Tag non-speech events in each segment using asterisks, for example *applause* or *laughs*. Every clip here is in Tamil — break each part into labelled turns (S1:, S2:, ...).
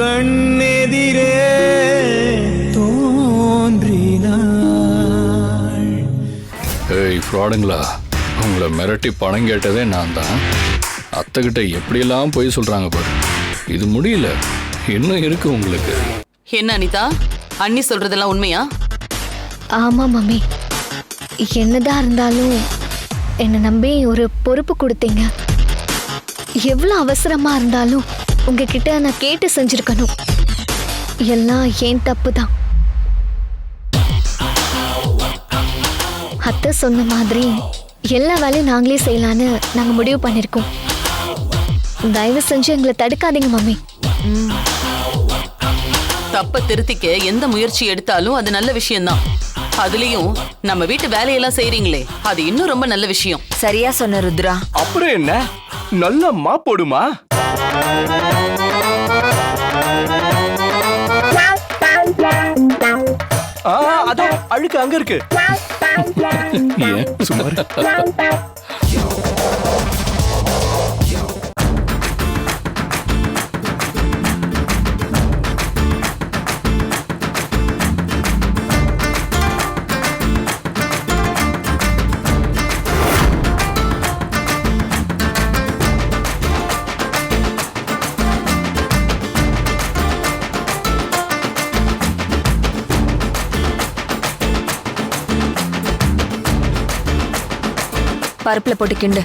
S1: கண்ணெதிரே தோன்றினாள்.
S2: ஏய் ஃப்ராடுங்களா உங்களை மிரட்டி பணம் கேட்டதே நான் தான். அத்தைக்கிட்ட எப்படியெல்லாம் போய் சொல்றாங்க பாரு. இது முடியல இன்னும் இருக்கு உங்களுக்கு.
S3: என்ன அனிதா? அண்ணி சொல்றதெல்லாம் உண்மையா?
S4: ஆமா மம்மி. என்னதான் இருந்தாலும் என்னை நம்பி ஒரு பொறுப்பு கொடுத்தீங்க. எவ்வளோ அவசரமா இருந்தாலும் உங்ககிட்ட நான் கேட்டு செஞ்சிருக்கணும். எல்லாம் ஏன் தப்பு தான் அத்தை சொன்ன மாதிரி எல்லா வேலையும் நாங்களே செய்யலான்னு நாங்கள் முடிவு பண்ணியிருக்கோம் தயவு செஞ்சு எங்களை தடுக்காதீங்க மம்மி.
S3: தப்ப திருத்திக்க எந்த முயற்சி எடுத்தாலும் அது நல்ல விஷயம்தான். அதுலயும் நம்ம வீட்டு வேலையெல்லாம் செய்றீங்களே அது இன்னும் ரொம்ப நல்ல விஷயம்.
S5: சரியா சொன்ன ருத்ரா.
S6: அப்புறம் என்ன? நல்ல மா போடுமா? ஆ, அதோ அழுக்கு அங்க இருக்கு.
S2: ஏன் சுமார்? *laughs*
S5: பருப்புல போட்டு கிண்டு.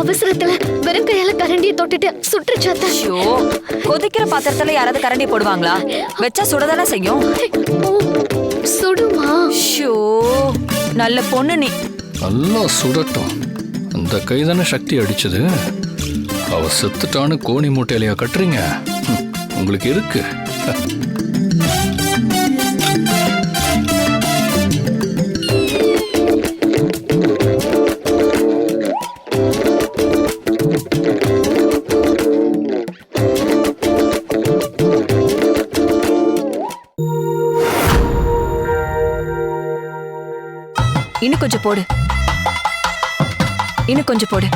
S4: அவசரத்துல வெறும் கையால கரண்டியை தொட்டுட்டு சுற்றுச்சாத்த
S5: ஐயோ கொதிக்கிற பாத்திரத்துல யாராவது கரண்டி போடுவாங்களா? வச்சா சுடதானே செய்யும்?
S4: ஓ சுடுமா?
S5: ஷோ நல்ல பொண்ணு நீ.
S2: நல்லா சுடட்டும். அந்த கை தானே சக்தி அடிச்சது. அவ செத்துட்டான்னு கோணி மூட்டையிலையா கட்டுறீங்க? உங்களுக்கு இருக்கு.
S5: இன்னும் கொஞ்சம் போடு. இன்னும் கொஞ்சம் போடு.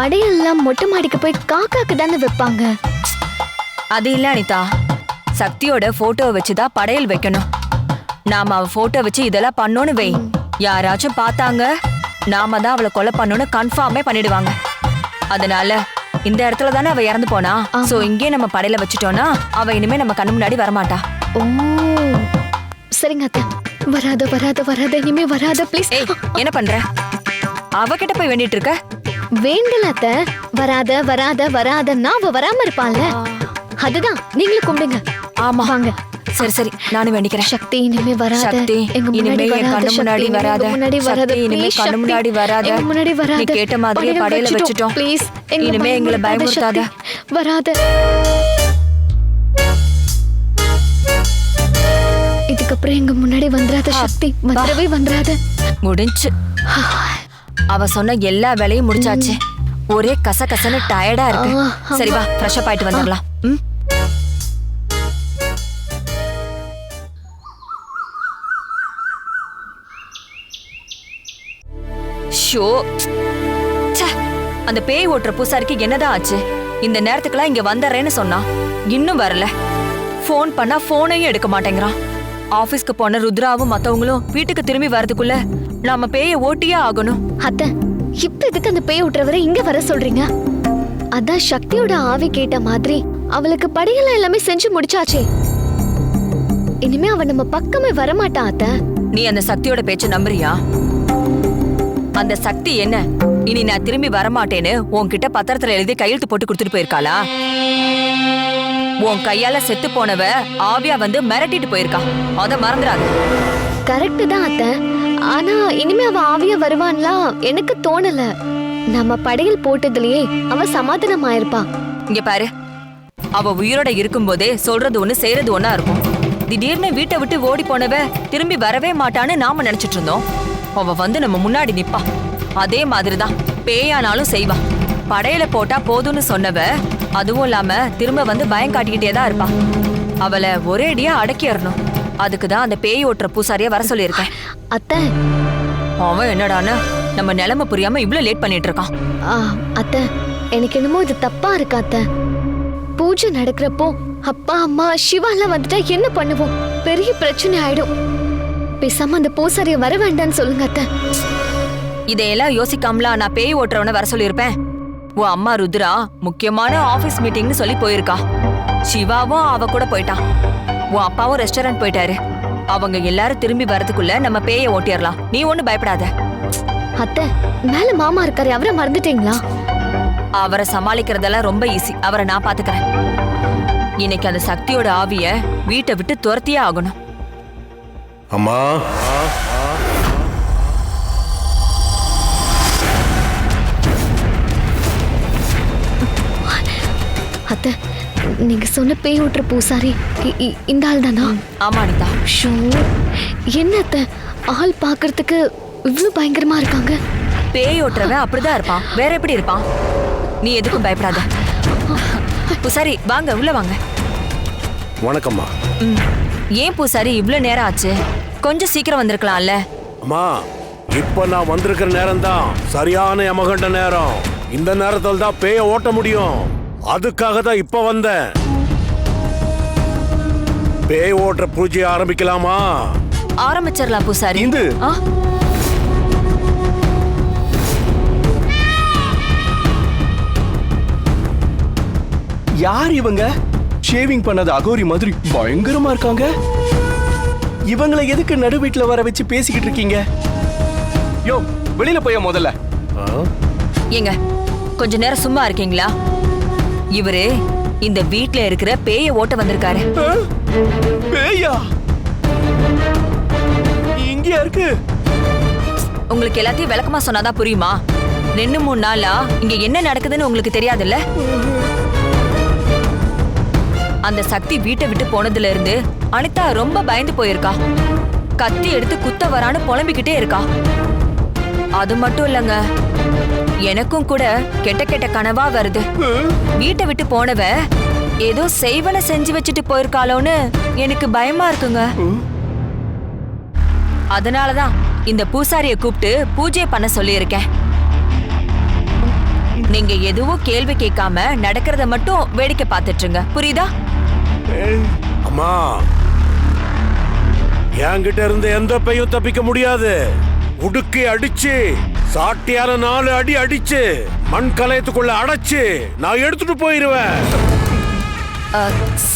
S4: படையெல்லாம் மொட்டை மாடிக்கு போய் காக்காக்கு தானே வைப்பாங்க?
S5: அது இல்ல அனிதா. சக்தியோட போட்டோவை வச்சுதான் படையல் வைக்கணும். நாம அவ போட்டோ வச்சு இதெல்லாம் பண்ணோன்னு வை. யாராச்சும் பார்த்தாங்க நாம தான் அவளை கொலை பண்ணோன்னு கன்ஃபார்மே பண்ணிடுவாங்க. அதனால இந்த இடத்துல தானே அவ இறந்து போனா? சோ இங்கே நம்ம படையில வச்சுட்டோம்னா அவ இனிமே நம்ம கண்ணு முன்னாடி வரமாட்டா.
S4: ஓ. சரிங்க அத்தை. வராத வராத வராத. இனிமே வராத ப்ளீஸ்
S5: ஏய் என்ன பண்ற? அவகிட்ட போய் வேண்டிட்டு இருக்க?
S4: வேண்டல அத்தை வராத வராத வராதன்னா அவ வராம இருப்பாள்ல அதுதான். நீங்களும் கும்பிடுங்க.
S5: ஆமா.
S4: வாங்க.
S5: சரி சரி. நானும் வேண்டிக்கிறேன்.
S4: சக்தி இனிமே வராத.
S5: சக்தி இனிமே
S4: முன்னாடி
S5: என்
S4: வராத.
S5: கண்ணு முன்னாடி வராத.
S4: முன்னாடி வராத.
S5: இனிமே கண்ணு. முன்னாடி வராத.
S4: முன்னாடி வராத.
S5: கேட்ட மாதிரியே
S4: படையல்
S5: வச்சுட்டோம்.
S4: ப்ளீஸ்
S5: இனிமே எங்களை பயமுறுத்தாத.
S4: வராத. இதுக்கப்புறம் எங்க முன்னாடி வந்துராத சக்தி வந்துடவே வந்துராத.
S5: முடிஞ்சு. அவ சொன்ன எல்லா வேலையும் முடிச்சாச்சு. ஒரே கச கசன்னு டயர்டா இருக்கு. சரி வா ஃப்ரெஷ் அப் ஆயிட்டு வந்துடலாம். ம்? ஷோ. அந்த பேய் ஓட்டுற பூசாரிக்கு என்னதான் ஆச்சு? இந்த நேரத்துக்குலாம் இங்க வந்துடுறேன்னு சொன்னா இன்னும் வரல. ஃபோன் பண்ணா ஃபோனையும் எடுக்க மாட்டேங்கிறான். ஆபீஸ்க்கு போன ருத்ராவும் மத்தவங்களும் வீட்டுக்கு திரும்பி வரதுக்குள்ள நாம பேய ஓட்டியே ஆகணும்.
S4: அத்தை இப்ப எதுக்கு அந்த பேய் விட்டுறவரை இங்க வர சொல்றீங்க? அதான் சக்தியோட ஆவி கேட்ட மாதிரி அவளுக்கு படையெல்லாம் எல்லாமே செஞ்சு முடிச்சாச்சே. இனிமே அவ நம்ம பக்கமே வரமாட்டா அத்தை.
S5: நீ அந்த சக்தியோட பேச்ச நம்புறியா? அந்த சக்தி என்ன? இனி நான் திரும்பி வரமாட்டேன்னு உன்கிட்ட பத்திரத்துல எழுதி கையெழுத்து போட்டு கொடுத்துட்டு போயிருக்காளா? உன் கையால செத்து போனவ ஆவியா வந்து மிரட்டிட்டு போயிருக்கா அத மறந்துடாத.
S4: கரெக்ட் தான் அத்தை. ஆனா இனிமே அவ ஆவியா வருவான்லாம் எனக்கு தோணல. நம்ம படையல் போட்டதுலயே அவ சமாதானம் ஆயிருப்பா
S5: இங்க பாரு. அவ உயிரோட இருக்கும்போதே சொல்றது ஒண்ணு செய்யறது ஒண்ணா இருக்கும். திடீர்னு வீட்டை விட்டு ஓடி போனவ திரும்பி வரவே மாட்டான்னு நாம நினைச்சிட்டு இருந்தோம். அவ வந்து நம்ம முன்னாடி நிப்பா. அதே மாதிரிதான் பேயானாலும் செய்வா. படையில போட்டா போதும்னு சொன்னவ அதுவும் இல்லாம திரும்ப வந்து பயம் காட்டிக்கிட்டே தான் இருப்பா. அவளை ஒரேடியா அடக்கிடணும் அதுக்கு தான் அந்த பேய் ஓட்டுற பூசாரிய வர சொல்லியிருக்கேன்.
S4: அத்தை.
S5: அவன் என்னடான்னு நம்ம நிலைமை புரியாம இவ்ளோ லேட் பண்ணிட்டு இருக்கான்
S4: ஆ, அத்தை. எனக்கு என்னமோ இது தப்பா இருக்கு அத்தை? பூஜை நடக்கிறப்போ அப்பா அம்மா சிவாலாம் வந்துட்டா என்ன பண்ணுவோம்? பெரிய பிரச்சனை ஆயிடும். பேசாம அந்த பூசாரிய வர வேண்டாம்னு சொல்லுங்க அத்தை.
S5: இதையெல்லாம் யோசிக்காமலா நான் பேய் ஓட்டுறவன வர சொல்லியிருப்பேன். உன் அம்மா ருத்ரா முக்கியமான ஆபீஸ் மீட்டிங்னு சொல்லி போயிருக்கா. சிவாவும் அவ கூட போயிட்டான் உன் அப்பாவும் ரெஸ்டாரண்ட் போயிட்டாரு. அவங்க எல்லாரும் திரும்பி வரதுக்குள்ள நம்ம பேயை ஓட்டிடலாம். நீ ஒண்ணு பயப்படாத.
S4: அத்தை மேல மாமா இருக்காரு. அவரை மறந்துட்டீங்களா?
S5: அவரை சமாளிக்கிறதெல்லாம் ரொம்ப ஈஸி அவரை நான் பாத்துக்கிறேன். இன்னைக்கு அந்த சக்தியோட ஆவிய வீட்டை விட்டு துரத்தியே ஆகணும்.
S1: அம்மா.
S4: அத்தை நீங்க சொன்ன பேய் ஓட்டுற பூசாரி இ- இ- இந்த ஆள் தானா?
S5: ஆமா அனிதா.
S4: ஷோ என்ன அத்தை ஆள் பார்க்கறதுக்கு இவ்வளவு பயங்கரமா இருக்காங்க?
S5: பேய் ஓட்டுறவன் அப்படிதான் இருப்பான். வேற எப்படி இருப்பான்? நீ எதுக்கும் பயப்படாத. பூசாரி வாங்க உள்ள வாங்க.
S1: வணக்கம்மா.
S5: ம். ஏன் பூசாரி இவ்ளோ நேரம் ஆச்சு? கொஞ்சம் சீக்கிரம் வந்திருக்கலாம்ல.
S1: அம்மா இப்ப நான் வந்திருக்கிற நேரம் தான் சரியான யமகண்ட நேரம். இந்த நேரத்தில் தான் பேய ஓட்ட முடியும். அதுக்காக தான் இப்ப வந்தேன். பேய் ஓட்டுற பூஜையை ஆரம்பிக்கலாமா?
S5: ஆரம்பிச்சிடலாம் பூசாரி.
S6: இந்து.
S5: ஆ?
S6: யார் இவங்க? ஷேவிங் பண்ணது அகோரி மாதிரி பயங்கரமா இருக்காங்க. இவங்களை எதுக்கு நடு வீட்டுல வர வச்சு பேசிக்கிட்டு இருக்கீங்க? யோ வெளியில போய முதல்ல?
S5: ஏங்க கொஞ்ச நேரம் சும்மா இருக்கீங்களா? இவரு இந்த வீட்ல இருக்கிற பேய ஓட்ட வந்திருக்காரு?
S6: பேயா? இங்கேயா இருக்கு?
S5: உங்களுக்கு எல்லாத்தையும் விளக்கமா சொன்னாதான் புரியுமா? ரெண்டு மூணு நாளா இங்க என்ன நடக்குதுன்னு உங்களுக்கு தெரியாதுல்ல? அந்த சக்தி வீட்டை விட்டு போனதுல இருந்து அனிதா ரொம்ப பயந்து போயிருக்கா. கத்தி எடுத்து குத்த வரான்னு புலம்பிக்கிட்டே இருக்கா. அது மட்டும் இல்லங்க. எனக்கும் கூட கெட்ட கெட்ட கனவா வருது. வீட்டை விட்டு போனவ ஏதோ செய்வன செஞ்சு வச்சுட்டு போயிருக்காளோன்னு எனக்கு பயமா இருக்குங்க. அதனாலதான் இந்த பூசாரிய கூப்பிட்டு பூஜை பண்ண சொல்லியிருக்கேன். நீங்க எதுவும் கேள்வி கேட்காம நடக்கிறத மட்டும் வேடிக்கை பார்த்துட்டுருங்க. புரியுதா?
S1: அம்மா. என்கிட்ட இருந்து எந்த பையும் தப்பிக்க முடியாது. உடுக்கி அடிச்சு சாட்டியான நாலு அடி அடிச்சு மண் கலயத்துக்குள்ள அடைச்சு நான் எடுத்துட்டு போயிருவேன்.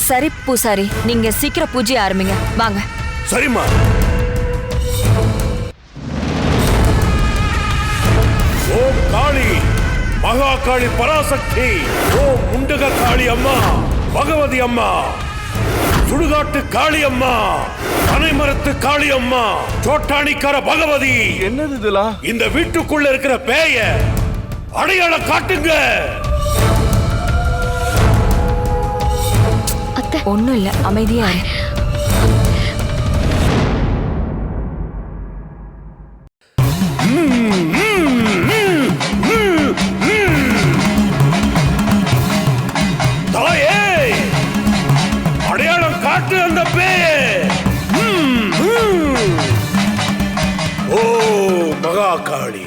S5: சரி பூசாரி. நீங்க சீக்கிரம் பூஜை ஆரம்பிங்க. வாங்க.
S1: சரிம்மா. ஓம் காளி மகா காளி பராசக்தி. ஓம் முண்டக காளி அம்மா பகவதி அம்மா. சுடுகாட்டு காளி அம்மா பனைமரத்து காளி அம்மா சோட்டாணிக்கார பகவதி.
S6: என்னது இதெல்லாம்
S1: இந்த வீட்டுக்குள்ள இருக்கிற பேய அடையாளம் காட்டுங்க.
S5: ஒண்ணும் இல்ல அமைதியா
S1: காளி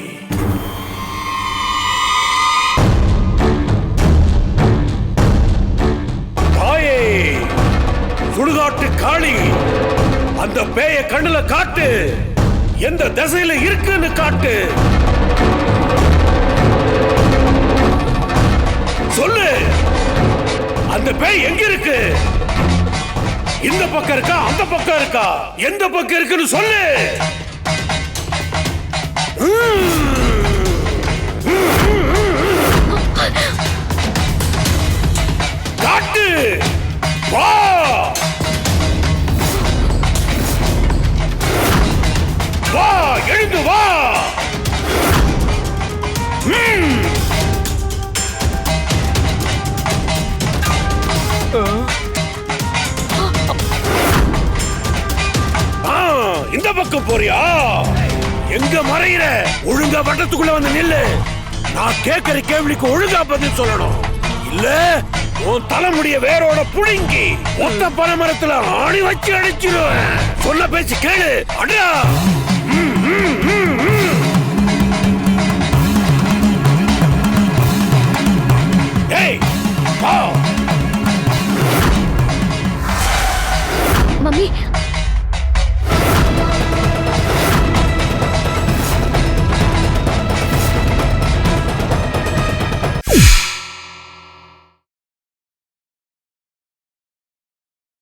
S1: தாயே சுடுகாட்டு காளி அந்த பேய கண்ணுல காட்டு எந்த திசையில இருக்குன்னு காட்டு. சொல்லு அந்த பேய் எங்க இருக்கு? இந்த பக்கம் இருக்கா அந்த பக்கம் இருக்கா? எந்த பக்கம் இருக்குன்னு சொல்லு. காட்டு வா! வா எழுந்து வா! ம். போறியா? எங்க மறையிற? ஒழுங்கா வட்டத்துக்குள்ள வந்து நில்லு. நான் கேக்குற கேள்விக்கு ஒழுங்கா பதில் சொல்லணும். இல்ல உன் தலைமுடிய வேரோட புடுங்கி மொத்த பனைமரத்துல ஆணி வச்சு அடிச்சிருவேன் சொல்ல பேச்சு கேளு. அடா